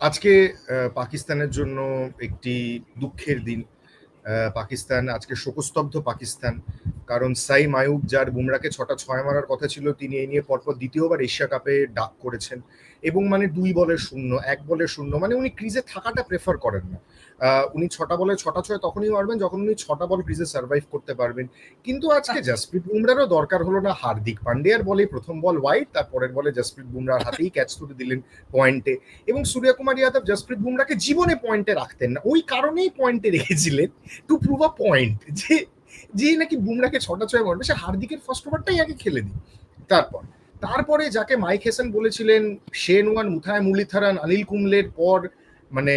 আজকে পাকিস্তানের জন্য একটি দুঃখের দিন। পাকিস্তান আজকে শোকস্তব্ধ পাকিস্তান। কারণ সাইম আয়ুব যার বুমরাকে ছটা ছয় মারার কথা ছিল তিনি এই নিয়ে পরপর দ্বিতীয়বার এশিয়া কাপে ডাক করেছেন। এবং মানে দুই বলে শূন্য এক বলে শূন্য মানে উনি ক্রিজে থাকাটা প্রেফার করেন না। উনি ছটা বলে ছটা ছয় তখনই মারবেন যখন উনি ছটা বল ক্রিজে সার্ভাইভ করতে পারবেন। কিন্তু আজকে জাসপ্রীত বুমরারও দরকার হলো না হার্দিক পান্ডিয়ার বলে প্রথম বল ওয়াইড তারপরের বলে জাসপ্রীত বুমরার হাতেই ক্যাচ তুলে দিলেন পয়েন্টে এবং সূর্য কুমার যাদব জসপ্রীত বুমরাকে জীবনে পয়েন্টে রাখতেন না ওই কারণেই পয়েন্টে রেখেছিলেন টু প্রুভ আ পয়েন্ট যে যে নাকি বুমরাকে ছটা ছয় মারবে সে হার্দিকের ফার্স্ট ওভারটাই আগে খেলে দিই তারপর, তারপরে যাকে মাইক হেসেন বলেছিলেন শেন ওয়ান মুথায় মুলিথারান অনিল কুমলের পর মানে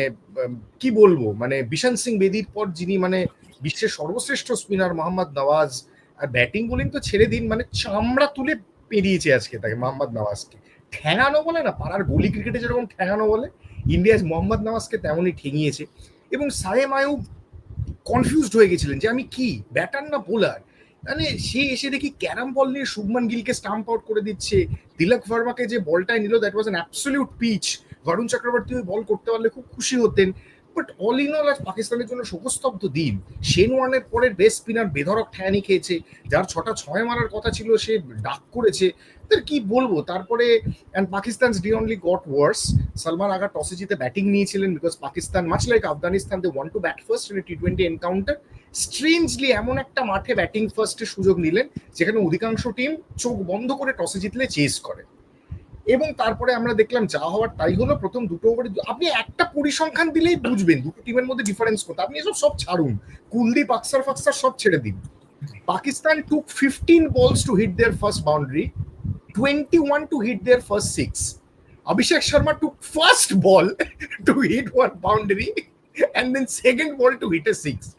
কি বলব মানে বিশান সিং বেদির পর যিনি মানে বিশ্বের সর্বশ্রেষ্ঠ স্পিনার মোহাম্মদ নওয়াজ, আর ব্যাটিং বোলিং তো ছেড়ে দিন মানে চামড়া তুলে পেরিয়েছে আজকে তাকে, মোহাম্মদ নওয়াজকে। ঠ্যাঙানো বলে না, পাড়ার গলি ক্রিকেটে যেরকম ঠ্যাঙানো বলে ইন্ডিয়া মোহাম্মদ নওয়াজকে তেমনই ঠেঙিয়েছে। এবং সায়েম আয়ুব কনফিউজড হয়ে গেছিলেন যে আমি কি? ব্যাটার না বোলার মানে সে এসে দেখি ক্যারাম বল নিয়ে শুভমান গিলকে স্টাম্প আউট করে দিচ্ছে। তিলক ভার্মাকে যে বলটাই নিল that was an absolute peach Varun Chakravarthy ওই বল করতে পারলে খুব খুশি হতেন। বাট অল ইন অল আজ পাকিস্তানের জন্য শোকস্তব্ধ দিন। শেন ওয়ানের পরের বেস্ট স্পিনার বেধরক ঠ্যানি খেয়েছে। যার ছটা ছয় মারার কথা ছিল, সে ডাক করেছে। তার কি বলব? তারপরে and Pakistan the only got worse Salman Agha টসে জিতে ব্যাটিং নিয়েছিলেন because Pakistan much like Afghanistan they want to bat first T twenty encounter strangely এমন একটা মাঠে ব্যাটিং ফার্স্টের সুযোগ নিলেন, যেখানে অধিকাংশ টিম চোখ বন্ধ করে টসে জিতলে চেস করে। এবং তারপরে আমরা দেখলাম যা হওয়ার তাই হলো, প্রথম দুটো ওভারে আপনি একটা পরিসংখ্যান দিলেই বুঝবেন দুটো টিমের মধ্যে ডিফারেন্স করতে আপনি এসব সব ছাড়ুন। কুলদীপ আকসার ফাকসার সব ছেড়ে দিন। Pakistan took fifteen balls to hit their first boundary twenty one to hit their first six Abhishek Sharma took first ball to hit one boundary and then second ball to hit a six.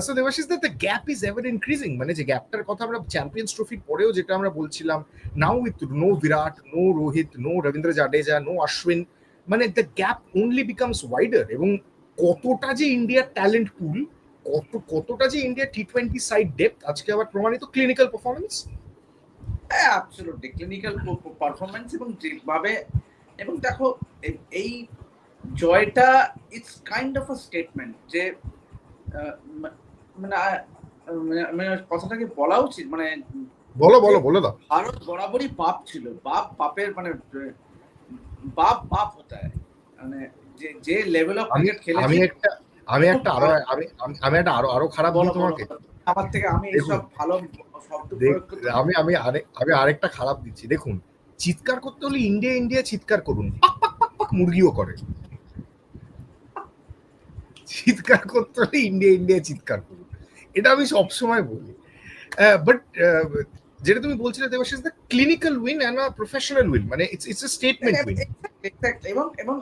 So Debashis that the gap is ever increasing. মানে যে গ্যাপটার কথা আমরা champions ট্রফির পরেও যেটা আমরা বলছিলাম now with no Virat no Rohit no Ravindra Jadeja no Ashwin মানে the gap only becomes wider এবং কতটা যে ইন্ডিয়ার ট্যালেন্ট পুল কত, কতটা যে ইন্ডিয়ার টি টোয়েন্টি সাইড ডেপথ আজকে আবার প্রমাণিত ক্লিনিক্যাল পারফরমেন্স হ্যাঁ অ্যাবসলিউটলি ক্লিনিক্যাল পারফরমেন্স এবং যেভাবে এবং দেখো এই জয়টা it's kind of a statement যে মানে মানে- মানে কথাটাকে বলা উচিত মানে বলো বলো বলে দাও। ভারত বরাবরই বাপ ছিল। বাপ বাপের মানে বাপ বাপ হতে মানে যে যে লেভেল অফ ক্রিকেট আমি একটা আমি একটা আরও আমি আমি- একটা আরও আরও খারাপ বলি তোমাকে। আমার থেকে আমি। এইসব ভালো আমি আমি আরেক আমি আরেকটা খারাপ দিচ্ছি। দেখুন চিৎকার করতে হলে ইন্ডিয়া ইন্ডিয়া চিৎকার করুন। পাক পাক পাক পাক মুরগিও করে। চিৎকার করতে হলে ইন্ডিয়া ইন্ডিয়া চিৎকার করুন। এটা আমি সবসময় বলি। বাট যেটা তুমি বলছিলে Debashis the clinical win and a professional win মানে it's it's a statement win এবং এবং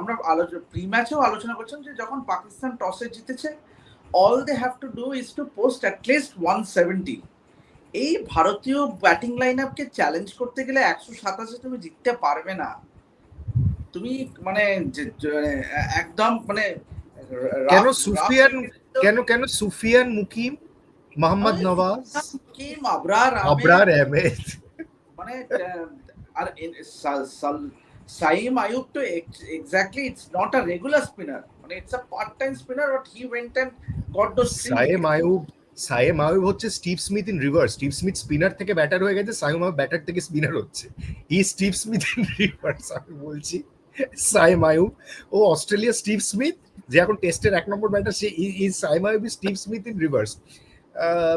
আমরা আলোচনা প্রি ম্যাচেও আলোচনা করছিলাম যে যখন পাকিস্তান টসে জিতেছে all they have to do is to post at least one seventy এই ভারতীয় ব্যাটিং লাইন আপকে চ্যালেঞ্জ করতে গেলে একশো সাতাশে তুমি জিততে পারবে না। তুমি মানে যে- যে- মানে একদম মানে কেন সুফিয়ান কেন কেন সুফিয়ান মুকিম মোহাম্মদ নওয়াজ? কিম আবরার আহমেদ, আবরার আহমেদ। মানে আহ, আর in- সা- সাল- সাইম আয়ুব তো exactly it's not a regular spinner মানে it's a part time spinner but he went and got those Saim Ayub Saim Ayub হচ্ছে Steve Smith in reverse. Steve Smith spinner থেকে ব্যাটার হয়ে গেছে সায়েম আয়ুব ব্যাটার থেকে spinner হচ্ছে। ই Steve Smith in reverse আমি বলছি। সায়েম আয়ুব ও অস্ট্রেলিয়া স্টিভ স্মিথ যে এখন টেস্টের এক নম্বর ব্যাটার সে ই Saim Ayub Steve Smith in reverse.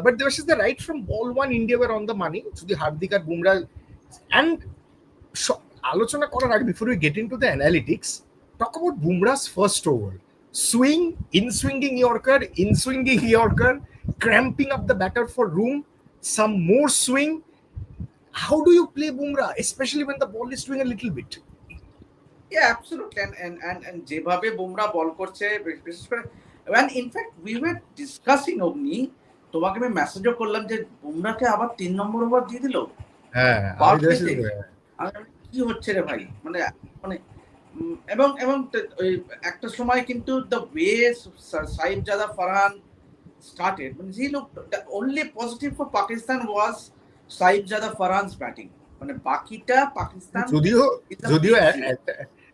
But there is the right from ball one India were on the money যদি হার্দিক আর বুমরা। অ্যান্ড আলোচনা করার আগে before we get into the analytics talk about Bumrah's first over swing, in swinging Yorker, in swinging Yorker, cramping up the batter for room, some more swing. How do you play Bumrah, especially when the ball is doing a little bit? Yeah, absolutely. And and and, and যেভাবে বুমরা বল করছে বে- বিশেষ করে and in fact we were discussing অগ্নি তোমাকে আমি মেসেজও করলাম যে বুমরাকে আবার তিন নম্বর ওভার দিয়ে দিল হ্যাঁ কি হচ্ছে রে ভাই মানে মানে এবং এবং একটা সময় কিন্তু দ্য ওয়ে সাইব জাদা ফারহান started মানে he look the only positive for Pakistan was Sahibzada Farhan's batting মানে বাকিটা পাকিস্তান যদিও যদিও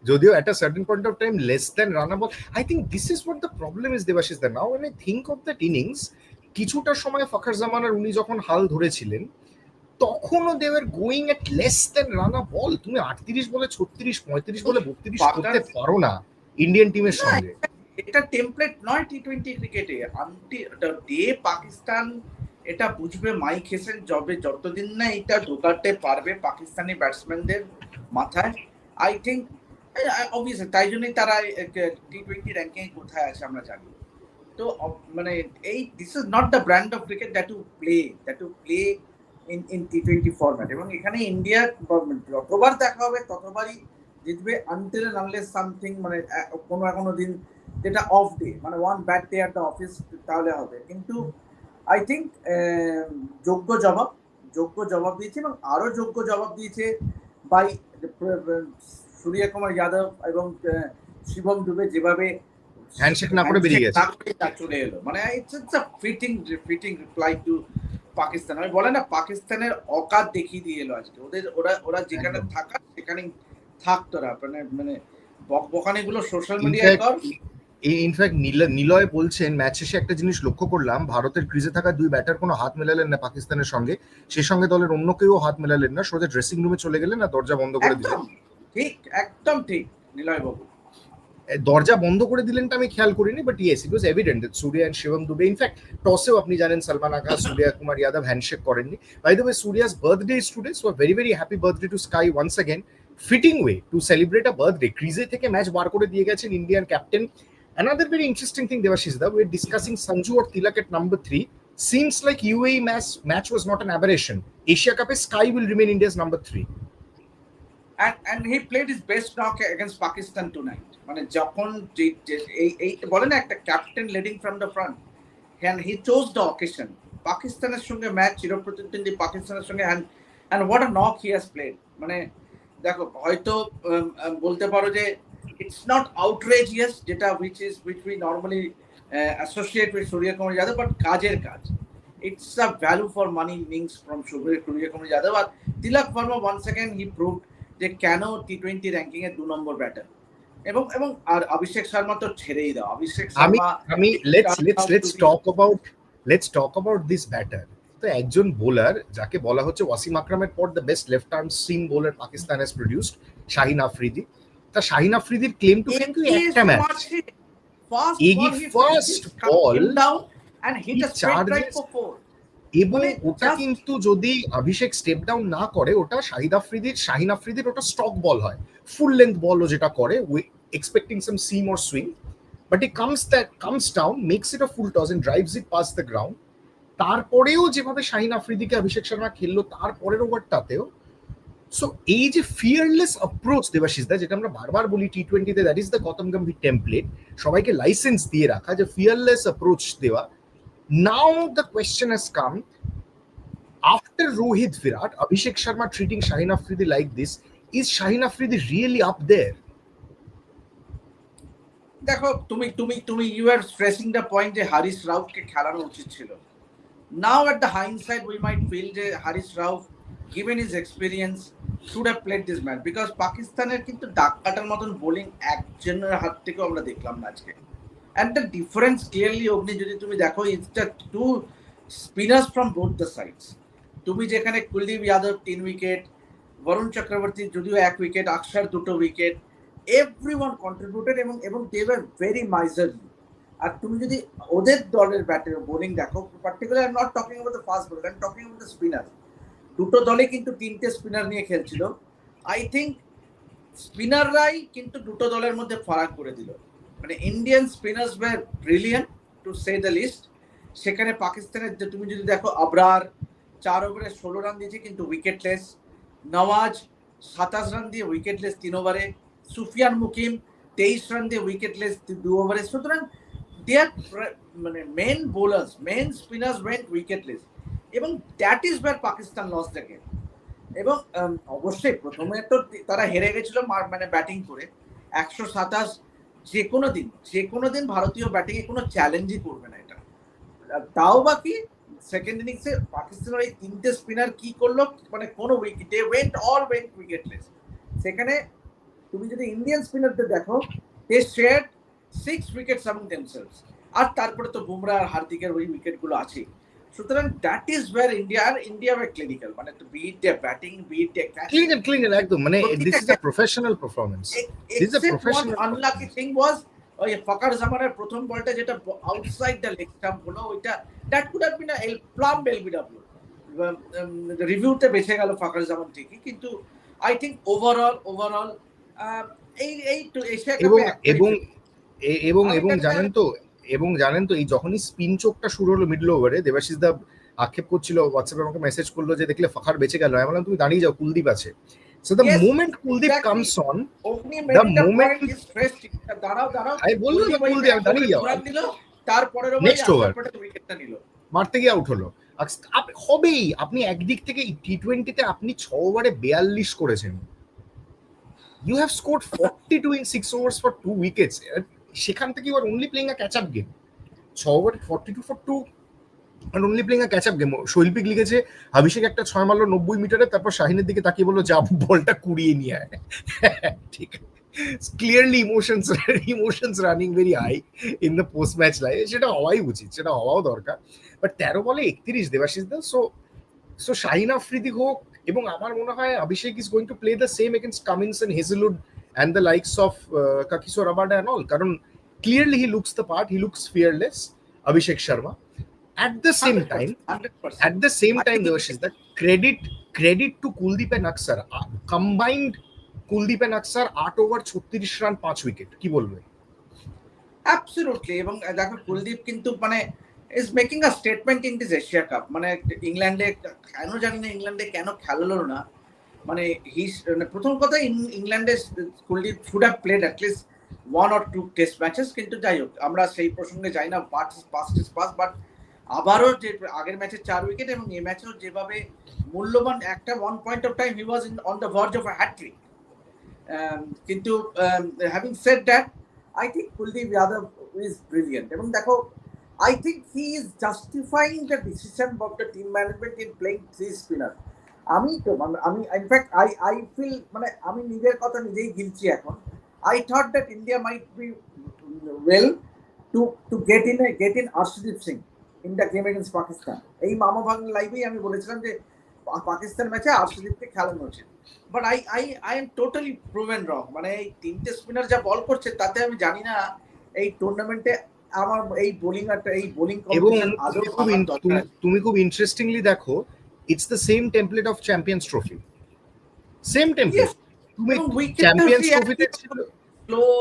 যদিও at a certain point of time less than runnable I think this is what the problem is Debashis the now when I think of that innings কিছুটা সময় ফখর জামানার উনি যখন হাল ধরেছিলেন তখনও they were going at less than run a ball তুমি আটত্রিশ বলে ছত্রিশ পঁয়ত্রিশ বলে বত্রিশ করতে পারো না ইন্ডিয়ান টিমের সঙ্গে। এটা টেমপ্লেট নয় টি টোয়েন্টি ক্রিকেটে আনটি ডে পাকিস্তান, এটা বুঝবে মাইক হেসেন যবে, যতদিন না এটা ঢোকাতে পারবে পাকিস্তানি ব্যাটসম্যানদের মাথায়। আই থিঙ্ক অবভিয়াসলি তাই জন্যই তারা টি টোয়েন্টি র্যাঙ্কিং কোথায় আছে আমরা জানি। তো মানে এই this is not the brand of cricket that to play that to play in in T twenty format এবং এখানে ইন্ডিয়া যতবার দেখা হবে ততবারই জিতবে আনটিল আনলেস সামথিং মানে কোনো না কোনো দিন যেটা অফ ডে মানে one bad day at the office তাহলে হবে। কিন্তু আই থিঙ্ক যোগ্য জবাব যোগ্য জবাব দিয়েছে এবং আরও যোগ্য জবাব দিয়েছে বাই সূর্য কুমার যাদব এবং শিবম দুবে যেভাবে Handshake না করে বেরিয়ে গেছে। চলে এলো। মানে it's it's a fitting fitting reply to Pakistan আমি বলে না পাকিস্তানের অকাত দেখিয়ে দিয়ে এলো আজকে। ওদের ওরা ওরা যেখানে। থাকার সেখানেই থাকতো না। মানে মানে বকবকানিগুলো সোশ্যাল মিডিয়ায় কর এই ইনফ্যাক্ট নিলয় বলছেন ম্যাচ শেষে একটা জিনিস লক্ষ্য করলাম ভারতের ক্রিজে থাকা দুই ব্যাটার কোনো হাত মেলালেন না পাকিস্তানের সঙ্গে। সেই সঙ্গে দলের অন্য কেউ হাত মেলালেন না সোজা ড্রেসিং রুমে চলে গেলেন না দরজা বন্ধ করে দিলেন। ঠিক একদম ঠিক নিলয় বাবু। দরজা বন্ধ করে দিলেনটা আমি খেয়াল করিনি but yes it was evident that Surya and Shivam Dube in fact টসেও আপনি জানেন সালমান আকা সূর্য কুমার যাদব হ্যান্ডশেক করেননি। By the way Surya's birthday is today so very very happy birthday to SKY once again fitting way to celebrate a birthday ক্রিজে থেকে match বার করে দিয়ে গেছেন Indian captain Another very interesting thing, Devashish, that we're discussing Sanju or Tilak at number three. Seems like UAE match, match was not an aberration. Asia Cup Sky will remain India's number three. and and he played his best knock against Pakistan tonight মানে যখন যে- যে- এই এই বলে না একটা captain leading from the front and he chose the occasion পাকিস্তানের সঙ্গে ম্যাচ চিরপ্রতিদ্বন্দ্বী পাকিস্তানের সঙ্গে and and what a knock he has played মানে দেখো হয়তো উম, উম, বলতে পারো যে ইটস নট আউটরেজিয়াস যেটা which is which we normally uh, associate with Surya Kumar Yadav but কাজের কাজ। It's a value for money innings from Surya Kumar Yadav R Tilak Varma second he proved যে কেন T twenty ranking এর দু নম্বর batter এবং এবং আর অভিষেক শর্মা তো ছেড়েই দাও। অভিষেক আমি আমি let's let's Turn out let's to be- talk about let's talk this batter. তো একজন বোলার যাকে বলা হচ্ছে ওয়াসিম আকরামের পর the best left arm seam bowler Pakistan has produced Shaheen Afridi. তা শাহিন আফ্রিদির ক্লেম টু ফেম কি? একটা ম্যাচ charges- for four. এবং মানে ওটা কিন্তু যদি অভিষেক স্টেপ ডাউন না করে ওটা শাহিদ আফ্রিদির শাহিন আফ্রিদির ওটা স্টক বল হয়। ফুল লেন্থ বল ও যেটা করে expecting some seam or swing but he comes that comes down makes it a full toss and drives it past the ground তারপরেও যেভাবে শাহিন আফ্রিদিকে অভিষেক শর্মা খেললো তারপরের ওভারটাতেও সো এই যে ফিয়ারলেস অ্যাপ্রোচ দেবাশিস দা যেটা আমরা বারবার বলি টি টোয়েন্টিতে that is the Gautam Gambhir সবাইকে লাইসেন্স দিয়ে রাখা যে ফিয়ারলেস অ্যাপ্রোচ দেওয়া now the question has come after Rohit Virat, Abhishek Sharma treating Shaheen like this, is Shaheen Afridi really up there? দেখো তুমি তুমি তুমি you are stressing the point যে হারিস রাউফকে খেলানো উচিত ছিল now at the hindsight we might feel যে Haris Rauf given is experience should have played this match because পাকিস্তানের কিন্তু ডাক কাটার মতন বোলিং একজনের হাত থেকেও আমরা দেখলাম না আজকে। অ্যান্ড দ্য ডিফারেন্স ক্লিয়ারলি অগ্নি, যদি তুমি দেখো it's the two spinners from both the sides তুমি যেখানে কুলদীপ যাদব তিন উইকেট বরুণ চক্রবর্তী যদিও এক উইকেট আকসার দুটো উইকেট এভরি ওয়ান কন্ট্রিবিউটেড এবং এবং দে ওয়ার ভেরি মাইজারলি আর তুমি যদি ওদের দলের ব্যাটের বোলিং দেখো particular not talking about the fast bowler I talking about the spinner দুটো দলে কিন্তু তিনটে স্পিনার নিয়ে খেলছিল। আই থিঙ্ক স্পিনাররাই কিন্তু দুটো দলের মধ্যে ফারাক করে দিল। মানে Indian spinners were brilliant to say the least সেখানে পাকিস্তানের যে, তুমি যদি দেখো, আবরার চার ওভারে ষোলো রান দিয়েছে, কিন্তু উইকেটলেস নওয়াজ সাতাশ রান দিয়ে উইকেটলেস তিন ওভারে সুফিয়ান মুকিম তেইশ রান দিয়ে উইকেটলেস দু ওভারে সুতরাং দে আর মানে main bowlers main spinners went wicketless এবং that is where Pakistan lost the game এবং অবশ্যই প্রথমে তো তারা হেরে গেছিল মানে ব্যাটিং করে। একশো সাতাশ যে কোনো দিন, যে কোনো দিন ভারতীয় ব্যাটিংয়ে কোনো চ্যালেঞ্জই করবে না এটা। তাও বাকি সেকেন্ড ইনিংসে পাকিস্তানের এই তিনটে স্পিনার কি করল মানে কোনো wicket they went all went wicketless সেখানে তুমি যদি ইন্ডিয়ান স্পিনারদের দেখো they share six wickets among themselves আর তারপরে তো বুমরা আর হার্দিকের ওই উইকেটগুলো আছে সুতরাং that is where India are India were clinical মানে beat the batting clean clean একদম। মানে this is a professional performance This is a professional unlucky thing was ওই ফাকার জামানের প্রথম বলটা যেটা আউটসাইড দ্য লেগ স্টাম্প হলো ওইটা that could have been a plumb LBW রিভিউতে বেঁচে গেল ফাকার জামান ঠিকই কিন্তু আই থিঙ্ক ওভারঅল ওভারঅল এই এই এশিয়া এবং কাপে এবং এ- এবং এবং জানেন তো এবং জানেন তো এই যখনই স্পিন চোখটা শুরু হলো মিডল ওভারে দেবাশিস দা আক্ষেপ করছিল হোয়াটসঅ্যাপে আমাকে মেসেজ করল যে দেখলে ফাখার বেঁচে গেল। আমি বললাম তুমি দাঁড়িয়ে যাও কুলদীপ আছে। So the Yes, moment Kuldeep exactly. The moment- is fresh দাঁড়াও দাঁড়াও। আমি বললাম না কুলদীপ আমি দাঁড়িয়ে যাও। over. উইকেটটা নিল। মারতে গিয়ে আউট হলো। হবেই আপনি একদিক থেকে টি টোয়েন্টিতে আপনি ছ ওভারে বেয়াল্লিশ করেছেন। You have score forty two in six overs for two wickets সেখান থেকে you are only playing a catch up game ছ over forty two for two are only playing a catch up game শৈল্পিক লিখেছে অভিষেক একটা ছয় মারলো নব্বই মিটারে, তারপর শাহিনের দিকে তাকিয়ে বলল, যা, বলটা কুড়িয়ে নিয়ে আয়। ঠিক। Clearly emotions emotions running very high in the post match life সেটা হওয়াই উচিত, সেটা হওয়াও দরকার। বাট তেরো বলে একত্রিশ, দেবাশিস দা। সো সো শাহিন আফ্রিদি হোক এবং আমার মনে হয় Abhishek is going to play the same against Cummins and Hazlewood and the likes of Kagiso Rabada and all কারণ clearly he looks the part he looks fearless Abhishek Sharma at the same time at the same time Devashish, the credit credit to Kuldeep and Aksar uh, combined Kuldeep and Aksar আট over ছত্রিশ run পাঁচ wicket কি বলবে absolutely এবং দেখো কুলদীপ কিন্তু মানে is making a statement in this Asia Cup মানে ইংল্যান্ডে কেন জানি না ইংল্যান্ডে কেন খেলালো না মানে হি মানে প্রথম কথা ইং- ইংল্যান্ডে Kuldeep should have played at least one or two test matches কিন্তু যাই হোক, আমরা সেই প্রসঙ্গে যাই না পাস পাস পাস বাট আবারও যে আগের ম্যাচে চার উইকেট এবং এই ম্যাচেও যেভাবে মূল্যবান একটা one point of time he was in on the verge of hattrick কিন্তু having said that I think Kuldeep Yadav ইজ brilliant. এবং দেখো I think he is justifying the decision of the team management in playing three spinner. আমি তো মানে আমি in fact I I feel মানে আমি নিজের কথা নিজেই গিলছি এখন। I thought that India might be well to to get in get in Arshdeep Singh in the game against Pakistan এই মামা ভাগ্ন লাইভেই আমি বলেছিলাম যে পাকিস্তান ম্যাচে আর্শদীপকে খেলানো উচিত but I I I am totally proven wrong মানে এই তিনটে স্পিনার যা বল করছে তাতে আমি জানি না এই টুর্নামেন্টে আমার এই বোলিং এই বোলিং এবং তুমি খুব ইন্টারেস্টিংলি দেখো it's the same template of Champions Trophy same template Yes, তুমি চ্যাম্পিয়ন্স ট্রফিতে ছিল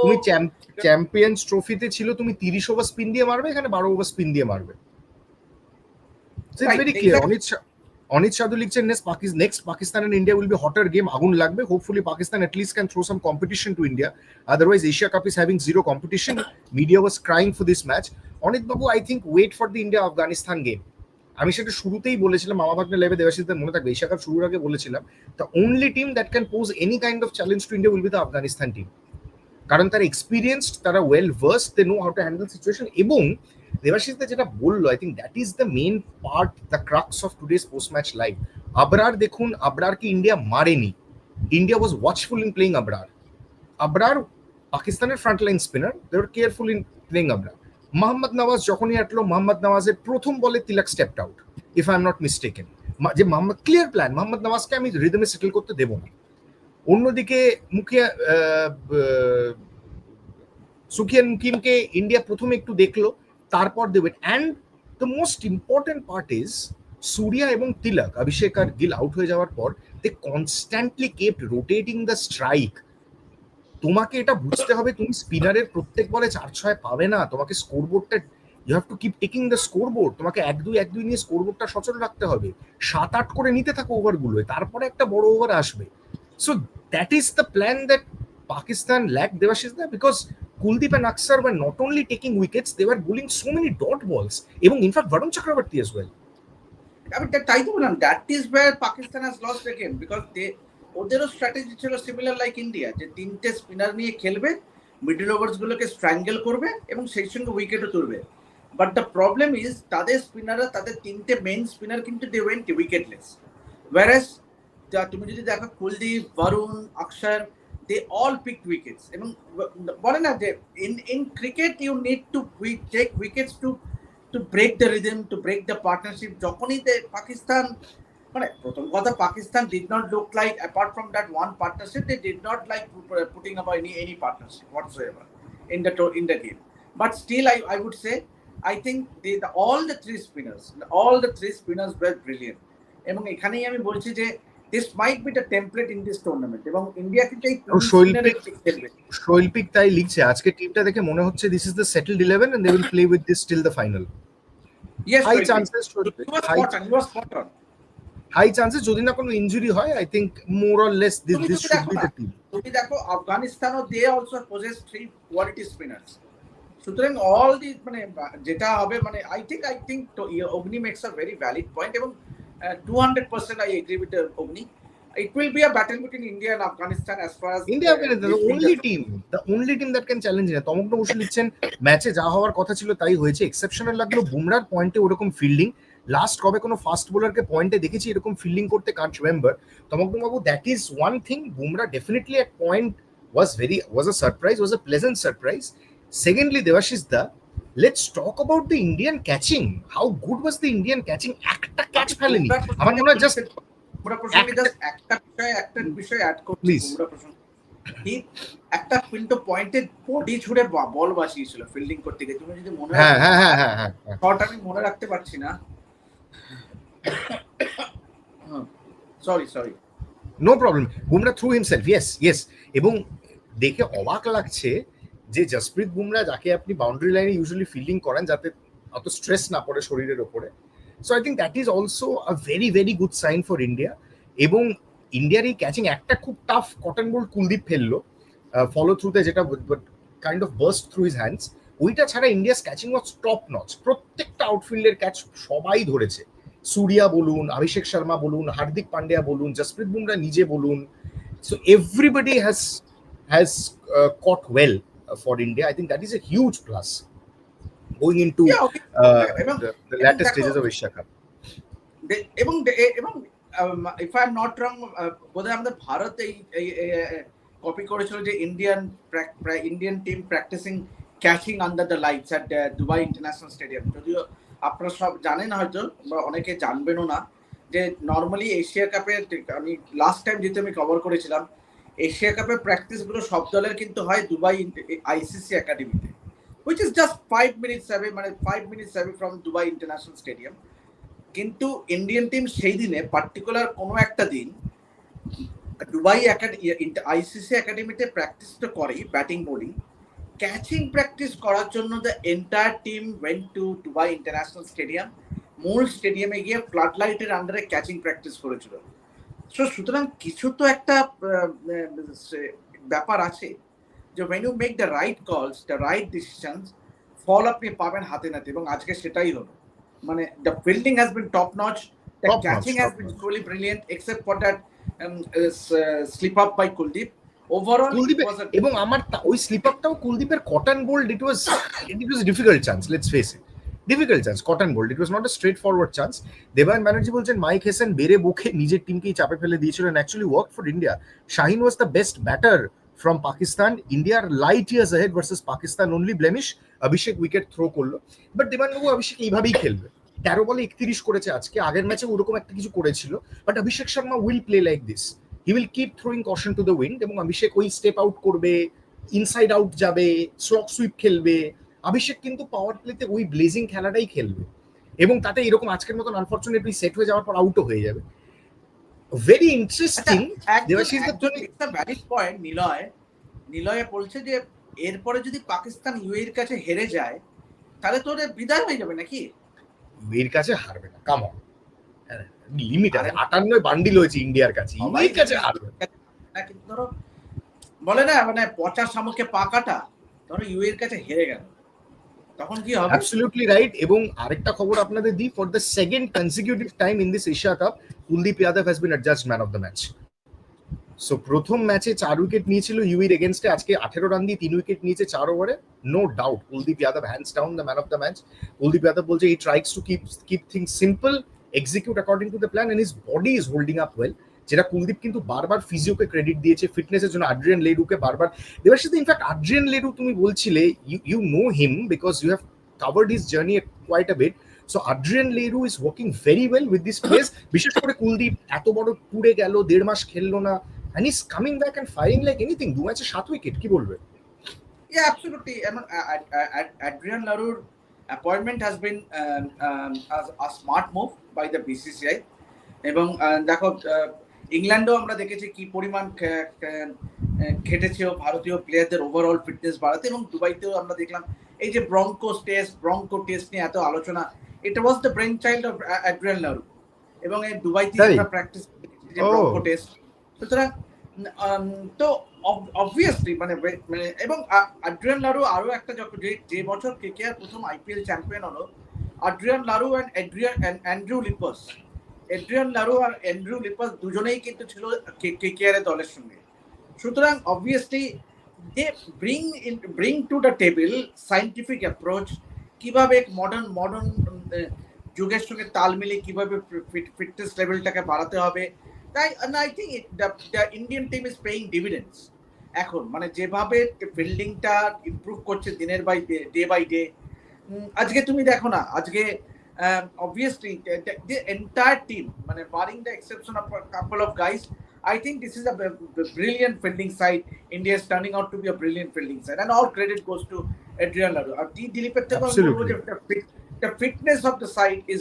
তুমি চ্যাম্পিয়ন্স ট্রফিতে ছিল তুমি তিরিশ ওভার স্পিন দিয়ে মারবে এখানে বারো ওভার স্পিন দিয়ে মারবে। It's very clear Anit Anit Sadhu লিখছেন next Pakistan next Pakistan and India will be hotter game আগুন লাগবে। Hopefully Pakistan at least can throw some competition to India. Otherwise, Asia Cup is having zero competition. Media was crying for this match. Anit babu I think wait for the India Afghanistan game আমি সেটা শুরুতেই বলেছিলাম, মামা ভাগ্নে লাইভে দেবাশিসদের মনে থাকবে Asia cup শুরুর আগে বলেছিলাম the only team that can pose any kind of challenge to India will be the Afghanistan team কারণ তারা এক্সপিরিয়েন্সড তারা well versed they know how to handle situation এবং দেবাশিসদা যেটা বলল I think that is the main part the crux of today's post match live Abrar দেখুন আবরারকে India মারেনি। India was watchful in playing Abrar. Abrar পাকিস্তানের frontline spinner they are careful in playing Abrar. Mohammad Nawaz যখনই আটলো, মোহাম্মদ নওয়াজের প্রথম বলে Tilak stepped out if I am not mistaken যে Mohammad clear plan Mohammad নওয়াজকে আমি রিদমে সেটেল করতে দেবো না। অন্যদিকে মুখে সুখিয়ান মুকিমকে ইন্ডিয়া প্রথমে একটু দেখল, তারপর দেবে and the most important part is Surya এবং তিলক, অভিষেক আর গিল আউট হয়ে যাওয়ার পর they constantly kept rotating the strike তোমাকে এটা বুঝতে হবে, তুমি স্পিনারের প্রত্যেক বলে চার ছয় পাবে না তোমাকে স্কোরবোর্ডটা you have to keep taking the scoreboard তোমাকে এক দুই এক দুই নিয়ে স্কোরবোর্ডটা সচল রাখতে হবে সাত আট করে নিতে থাকো ওভারগুলো তারপরে একটা বড় ওভার আসবে so that is the plan that Pakistan lack Debashis da because Kuldeep and Aksar were not only taking wickets they were bowling so many dot balls. এবং in fact Varun Chakravarthy as well. আমি তা- তাই তো বললাম that is where Pakistan has lost the game because they ওদেরও strategy ছিল similar like India যে তিনটে স্পিনার নিয়ে খেলবে মিডল ওভার্স গুলোকে স্ট্র্যাঙ্গেল করবে এবং সেই সঙ্গে উইকেটও তুলবে। বাট দ্য প্রবলেম ইজ তাদের স্পিনাররা তাদের তিনটে মেইন স্পিনার কিন্তু দে ওয়েন্ট উইকেটলেস ওয়ারেস তুমি যদি দেখো কুলদীপ বরুণ অক্ষর দে অল পিক উইকেটস এবং বলে না যে in in cricket you need to take wickets to to break the rhythm to break the partnership যখনই পাকিস্তান মানে প্রথম কথা Pakistan did not look like apart from that one partnership they did not like putting up any any partnership whatsoever in the to- in the game. But still, I, I would say I think they, the, all the three spinners, all the three spinners were brilliant. এবং এখানেই আমি বলছি যে this might be the template in this tournament এবং India কিন্তু এই ও, শৈল্পিক- শৈল্পিক তাই লিখছে। আজকে টিমটা দেখে মনে হচ্ছে this is the settled eleven and they will play with this till the final yes high chances you were spot on you were spot on high chances যদি না কোনো ইনজুরি হয় I think more or less this this should be. The team তুমি দেখো আফগানিস্তানও they also possess three quality spinners সুতরাং all the মানে যেটা হবে মানে I think I think Agni makes a very valid point এবং two hundred percent I agree with Agni it will be a battle between India and Afghanistan as far as India the only team the only team that can challenge না তমগ্ন বসু লিখছেন ম্যাচে যা হওয়ার কথা ছিল তাই হয়েছে। এক্সেপশনাল লাগল বুমরার পয়েন্টে ওরকম ফিল্ডিং লাস্ট কবে কোনো ফাস্ট বোলারকে পয়েন্টে দেখেছি এরকম ফিল্ডিং করতে can't remember Babu that is one thing Bumrah definitely at point was very was a surprise was a pleasant surprise secondly Debashish the let's talk about the Indian catching how good was the Indian catching একটা catch ফেলেনি। আমার মনে হয় just Bumrah প্রসঙ্গে just একটা বিষয় একটা বিষয় অ্যাড করছি প্রসঙ্গে। একটা কিন্তু পয়েন্টে বডি ছুড়ে বল বাঁচিয়েছিল ফিল্ডিং করতে গিয়ে। তুমি যদি মনে হ্যাঁ হ্যাঁ হ্যাঁ হ্যাঁ হ্যাঁ। হ্যাঁ আমি মনে রাখতে পারছি না। Sorry sorry no problem Bumrah threw himself yes yes এবং দেখে অবাক লাগছে যে জসপ্রীত বুমরা যাকে আপনি বাউন্ডারি লাইনে ইউজুয়ালি ফিল্ডিং করেন, যাতে অত স্ট্রেস না পড়ে শরীরের ওপরে। So I think that is also a very very good sign for India এবং ইন্ডিয়ার এই ক্যাচিং একটা খুব টাফ কটন বোল্ড কুলদীপ ফেলল ফলো থ্রুতে যেটা kind of burst through his hands ওইটা ছাড়া India's catching was top notch প্রত্যেকটা আউটফিল্ডের ক্যাচ সবাই ধরেছে। সুরিয়া বলুন অভিষেক শর্মা বলুন হার্দিক পান্ডিয়া বলুন জসপ্রীত বুমরা নিজে বলুন। So everybody uh, caught well uh, for India. I think that is a huge plus going into Yeah, okay. uh, এবং the, the এবং এ- এবং if I am not wrong বোধহয় আমাদের ভারত এই কপি করেছিল যে Indian Indian team practicing catching under the lights at Dubai international stadium যদিও আপনারা সব জানেন হয়তো, বা অনেকে জানবেনও না, যে নর্মালি এশিয়া কাপে আমি লাস্ট টাইম যেহেতু আমি কভার করেছিলাম এশিয়া কাপের প্র্যাকটিসগুলো সব দলের কিন্তু হয় দুবাই আইসিসি একাডেমিতে which is just five minutes away মানে five minutes away from Dubai international stadium কিন্তু ইন্ডিয়ান টিম সেই দিনে পার্টিকুলার কোনো একটা দিন দুবাই আইসিসি একাডেমিতে প্র্যাকটিস তো করেই ব্যাটিং বোলিং ক্যাচিং প্র্যাকটিস করার জন্য the entire team went to Dubai international stadium মূল স্টেডিয়ামে গিয়ে ফ্লাড লাইটের আন্ডারে ক্যাচিং প্র্যাকটিস করেছিল। সো সুতরাং কিছু তো একটা ব্যাপার আছে যে when you make the right calls the right decisions ফল আপনি পাবেন হাতে নাতে এবং আজকে সেটাই হলো। মানে the fielding has been top notch the catching has been. Truly brilliant except for that slip up by Kuldeep overall কুলদীপের এবং আমার ওই স্লিপ আপটাও কুলদীপের caught and bowled it was it was difficult chance let's face it difficult chance caught and bowled it was not a straight forward chance Debayan Banerjee বলছেন Mike Hesson বেড়ে বকে নিজের টিমকেই চাপে ফেলে দিয়েছিলেন actually work for India Shaheen was the best batter from Pakistan ইন্ডিয়ার light years ahead versus Pakistan only blemish Abhishek wicket throw করল। But দেবানবাবু অভিষেক এইভাবেই খেলবে। তেরো বলে একত্রিশ করেছে আজকে আগের ম্যাচে ওরকম একটা কিছু করেছিল। But Abhishek Sharma will play like this he will keep throwing caution to the wind এবং অভিষেক ওই স্টেপ আউট করবে ইনসাইড আউট যাবে স্লক সুইপ খেলবে। অভিষেক কিন্তু পাওয়ার প্লেতে ওই ব্লেজিং খেলাটাই খেলবে। এবং তাতে এরকম আজকের মতন আনফর্চুনেটলি সেট হয়ে যাওয়ার পর আউটও হয়ে যাবে। ভেরি ইন্টারেস্টিং দেবাশিস দত্ত একটা ভ্যালিড পয়েন্ট নিলয়। নিলয়ে বলছে যে এরপরে যদি পাকিস্তান ইউএর কাছে হেরে যায় তাহলে তো ওদের বিদায় হয়ে যাবে নাকি? এর কাছে হারবে না। কাম অন লিমিট আছে। আটান্নয় বান্ডিল হয়েছে ইন্ডিয়ার কাছে। ইউএর কাছে কিন্তু ধরো বলে না মানে পচা শামুকে পা কাটা ধরো ইউএর কাছে হেরে গেল। তখন কি হবে? অ্যাবসলিউটলি রাইট এবং আরেকটা খবর আপনাদের দিই for the second consecutive time in this Asia cup Kuldeep Yadav has been adjudged man of the match so প্রথম ম্যাচে চার উইকেট নিয়েছিল ইউইর এগেনস্টে আজকে আঠেরো রান দিয়ে তিন উইকেট নিয়েছে চার ওভারে no doubt Kuldeep Yadav hands down the man of the match Kuldeep Yadav বলছে he tries to keep keep things simple execute according to the plan and his body is holding up well যেটা কুলদীপ কিন্তু বারবার ফিজিওকে credit দিয়েছে ফিটনেসের জন্য Adrian লেডুকে বারবার। দেবার সাথে ইনফ্যাক্ট আড্রিয়ান লেডু তুমি বলছিলে you you know him because you have covered his journey quite a bit so Adrian লেডু is working very well with this place বিশেষ করে কুলদীপ এত বড় ট্যুরে গেল দেড় মাস খেললো না and is coming back and firing like anything দু ম্যাচে সাত উইকেট কি বলবে? Yeah, absolutely. I mean, appointment has been um, a, a smart move by the BCCI. এবং দেখো ইংল্যান্ডেও আমরা দেখেছি কি পরিমাণ খেটেছে ভারতীয় প্লেয়ারদের ওভারঅল ফিটনেস বাড়াতে এবং দুবাইতেও আমরা দেখলাম এই যে ব্রঙ্কোস টেস্ট ব্রঙ্কো টেস্ট নিয়ে এত আলোচনা এটা was the brainchild of Adrian লারু এবং এই দুবাইতে আমরা প্র্যাকটিস যে ব্রঙ্কো টেস্ট সুতরাং তো অবভিয়াসলি মানে মানে এবং আড্রিয়ান লারু আরও একটা যখন যে যে বছর কেকেআর প্রথম আইপিএল চ্যাম্পিয়ন হলো Adrian লারু and Adrian Andrew লিপাস Adrian লারু R Andrew লিপাস দুজনেই কিন্তু ছিল কেকেআর এর দলের সঙ্গে। সুতরাং obviously they bring in bring to the table scientific approach কীভাবে মডার্ন মডার্ন যুগের সঙ্গে তাল মিলিয়ে কীভাবে ফিটনেস লেভেলটাকে বাড়াতে হবে তাই I think the Indian team is paying dividends এখন মানে যেভাবে ফিল্ডিংটা ইমপ্রুভ করছে দিনের বাই ডে বাই ডে আজকে তুমি দেখো না আজকে অবভিয়াসলি the entire team মানে the exception of a couple of guys I think this is a brilliant fielding side India is turning out to be a brilliant fielding side and all credit goes to Adrian Laru আর the fitness of the is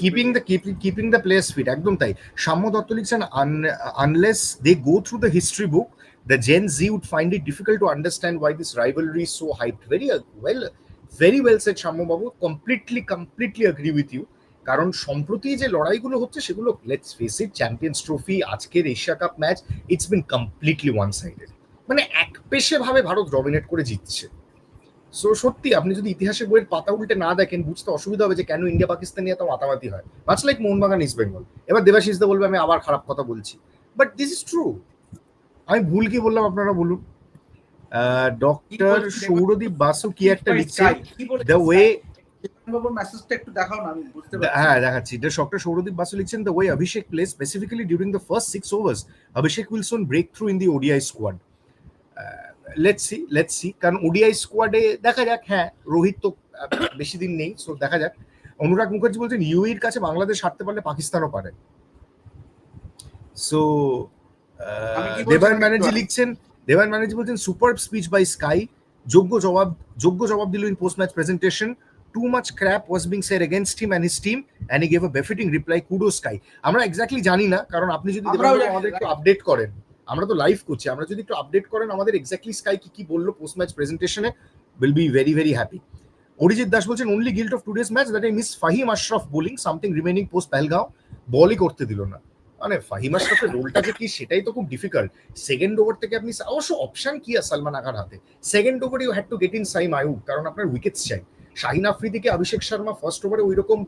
একদম তাই। সাম্য দত্ত লিখছেন কারণ সম্প্রতি যে লড়াইগুলো হচ্ছে সেগুলো let's face it champions trophy আজকের Asia cup match it's been completely one sided মানে এক পেশে ভাবে ভারত ডমিনেট করে জিতছে। সো সত্যি আপনি যদি ইতিহাসের বইয়ের পাতা উল্টে না দেখেন বুঝতে অসুবিধা হবে যে কেন ইন্ডিয়া পাকিস্তান নিয়ে এত মাতামাতি হয়। মাছ লাইক মোহনবাগান ইস্ট বেঙ্গল এবার দেবাশিস দা বলবে আমি আবার খারাপ কথা বলছি। বাট দিস ইজ ট্রু আমি ভুল কি বললাম আপনারা বলুন? ডক্টর সৌরদীপ বাসু কি একটা লিখছে? দ্য ওয়ে হ্যাঁ দেখাচ্ছি। ডক্টর সৌরদীপ বাসু লিখছেন the way Abhishek plays specifically during the first six overs Abhishek will soon break through in the ODI squad let's see let's see কারণ ওডিআই স্কোয়াডে দেখা যাক হ্যাঁ রোহিত তো বেশি দিন নেই সো দেখা যাক। অনুরাগ মুখার্জি বলছেন ইউএর কাছে বাংলাদেশ হারতে পারলে পাকিস্তানও পারে। সো একটু ব্যানার্জি লিখছেন দেবায়ন ব্যানার্জি বলছেন সুপার স্পিচ বাই স্কাই যোগ্য জবাব যোগ্য জবাব দিল in post match presentation too much crap was being said against him and his team and he gave a befitting reply kudos SKY আমরা এক্স্যাক্টলি জানি না কারণ আপনি যদি আমাদের একটু আপডেট করেন। আমরা তো লাইভ করছি। আমরা যদি একটু আপডেট করেন আমাদের এক্স্যাক্টলি স্কাই কি কি বলল post match প্রেজেন্টেশনে will be very very happy Arijit Das বলছেন only guilt of today's match that miss Fahim Ashraf bowling something remaining post Pahalgam বলই করতে দিল না। মানে ফাহিম আশরাফের রোলটা যে কি, সেটাই তো খুব ডিফিকাল্ট সেকেন্ড ওভার থেকে আপনি অবশ্য অপশন কি আছে সালমান আগার হাতে? Second over you had to get in Saim Ayub কারণ আপনার উইকেটস চাই। শাহিন আফ্রিদিকে অভিষেক শর্মা ফার্স্ট ওভারে ওই রকম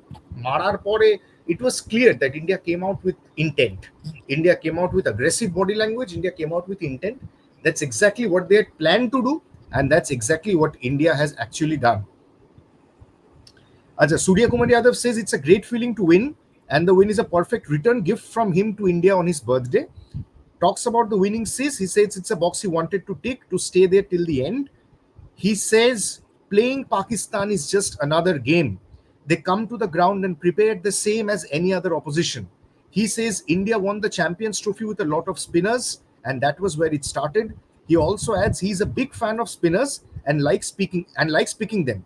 মারার পরে it was clear that India came out with intent. India came out with aggressive body language. India came out with intent. That's exactly what they had planned to do, and that's exactly what India has actually done. Aja Surya Kumar Yadav says it's a great feeling to win, and the win is a perfect return gift from him to India on his birthday. Talks about the winning seas. He says it's a box he wanted to tick to stay there till the end. He says playing Pakistan is just another game they come to the ground and prepared the same as any other opposition. He says India won the Champions Trophy with a lot of spinners, and that was where it started. He also adds he's a big fan of spinners and likes speaking and likes picking them.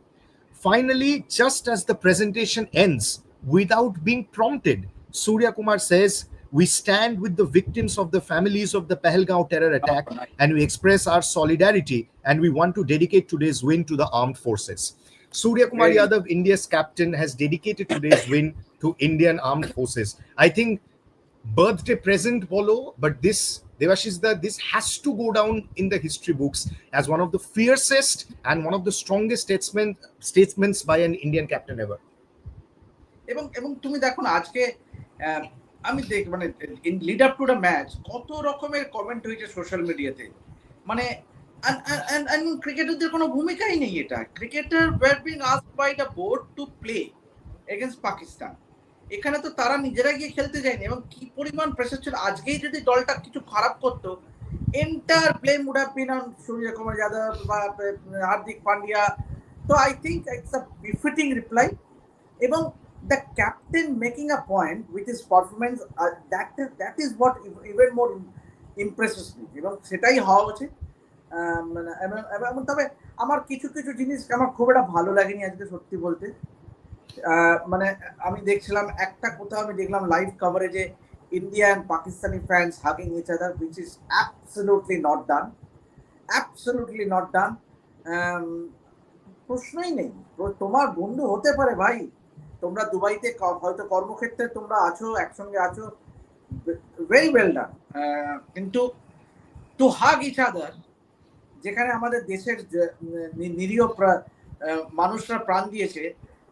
Finally, just as the presentation ends, without being prompted, Surya Kumar says, We stand with the victims of the families of the Pahalgaon terror attack and we express our solidarity and we want to dedicate today's win to the armed forces. Surya Kumar Yadav, India's captain, has dedicated today's win to Indian armed forces. I think birthday present bolo, but this Devashish da, this has to go down in the history books as one of the fiercest and one of the strongest statesmen statements by an Indian captain ever. এবং এবং তুমি দেখো না আজকে আমি দেখ মানে in lead up to the match কত রকমের কমেন্ট হয়েছে সোশ্যাল মিডিয়াতে মানে ক্রিকেটারদের কোনো ভূমিকাই নেই এটা। Cricketer were being ask by the board to play against Pakistan এখানে তো তারা নিজেরা গিয়ে খেলতে যায়নি এবং কি পরিমাণ প্রেশার ছিল। আজকেই যদি দলটা কিছু খারাপ করতো entire blame would have been on Surya Kumar Yadav বা হার্দিক পান্ডিয়া। তো I think it's a befitting reply এবং the captain making a point with his performance that that is what even more impresses এবং সেটাই হওয়া উচিত। মানে তবে আমার কিছু কিছু জিনিস আমার খুব একটা ভালো লাগেনি আজকে সত্যি বলতে। মানে আমি দেখছিলাম একটা কোথাও আমি দেখলাম live কভারেজে India and Pakistani fans hugging each other which is absolutely not done absolutely not done প্রশ্নই নেই। তোমার বন্ধু হতে পারে ভাই। তোমরা দুবাইতে হয়তো কর্মক্ষেত্রে তোমরা আছো, একসঙ্গে আছো। ভেরি ওয়েল ডান কিন্তু টু হাগ ইচ আদার যেখানে আমাদের দেশের নিরীহ মানুষরা প্রাণ দিয়েছে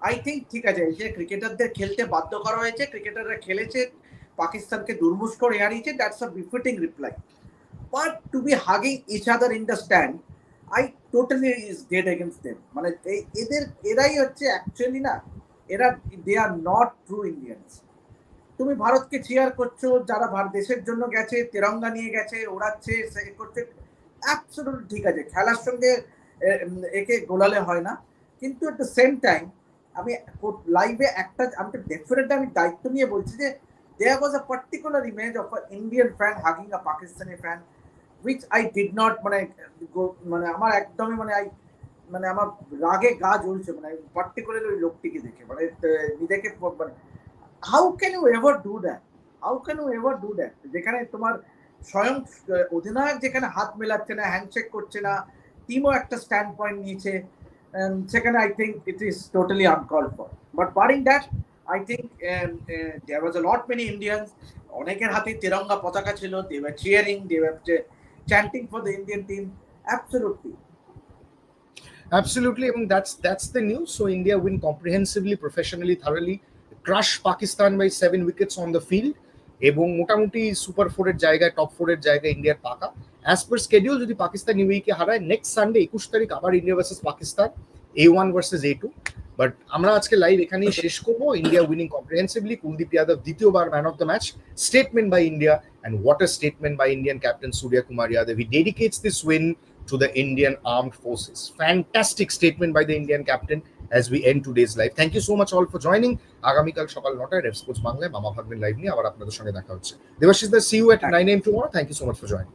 আই থিঙ্ক ঠিক আছে যে ক্রিকেটারদের খেলতে বাধ্য করা হয়েছে ক্রিকেটাররা খেলেছে, পাকিস্তানকে দুর্মুষ করে হারিয়েছে that's a befitting reply but to be hugging each other in the stand I totally is dead against them মানে এদের, এরাই হচ্ছে অ্যাকচুয়ালি না, এরা they are not true Indians তুমি ভারতকে চেয়ার করছ, যারা দেশের জন্য গেছে, তেরঙ্গা নিয়ে গেছে, ওড়াচ্ছে, সে করছে অ্যাবসলুট ঠিক আছে। খেলার সঙ্গে একে গোলালে হয় না। কিন্তু এট দ্য সেম টাইম আমি লাইভে একটা, আমি তো ডেফিনেটলি আমি দায়িত্ব নিয়ে বলছি যে there was a particular image of a Indian fan hugging a Pakistani fan which I did not মানে মানে আমার একদমই মানে আই মানে আমার রাগে গা জ্বলছে মানে পার্টিকুলারলি ওই লোকটিকে দেখে মানে নিজেকে মানে how can you ever do that how can you ever do that যেখানে তোমার স্বয়ং অধিনায়ক যেখানে হাত মেলাচ্ছে না হ্যান্ডশেক করছে না টিমও একটা স্ট্যান্ড পয়েন্ট নিয়েছে সেখানে I think it is totally uncalled for but barring that I think there was a lot many Indians অনেকের হাতে তেরঙ্গা পতাকা ছিল they were cheering they were chanting for the Indian team absolutely Absolutely, এবং that's that's the news. So India win comprehensively, professionally, thoroughly, crush Pakistan by seven wickets on the field. এবং মোটামুটি super ফোরের জায়গায় top ফোরের জায়গায় ইন্ডিয়ার পাকা। As per schedule যদি পাকিস্তান ইউইকে হারায় নেক্সট সানডে একুশ তারিখ আবার India versus Pakistan A one versus A two but আমরা আজকে লাইভ এখানেই শেষ করব। India winning comprehensively Kuldeep Yadav দ্বিতীয়বার man of the match statement by India and what a statement by Indian captain Surya Kumar Yadav he dedicates this win to the Indian armed Forces. Fantastic statement by the Indian captain. As we end today's live. Thank you so much all for joining. আগামীকাল সকাল নটায় রেফ sports বাংলায় মামা ভাগ্নের live নিয়ে আবার আপনাদের সঙ্গে দেখা হচ্ছে। দেবাশিস দা see you at nine AM tomorrow thank you so much for joining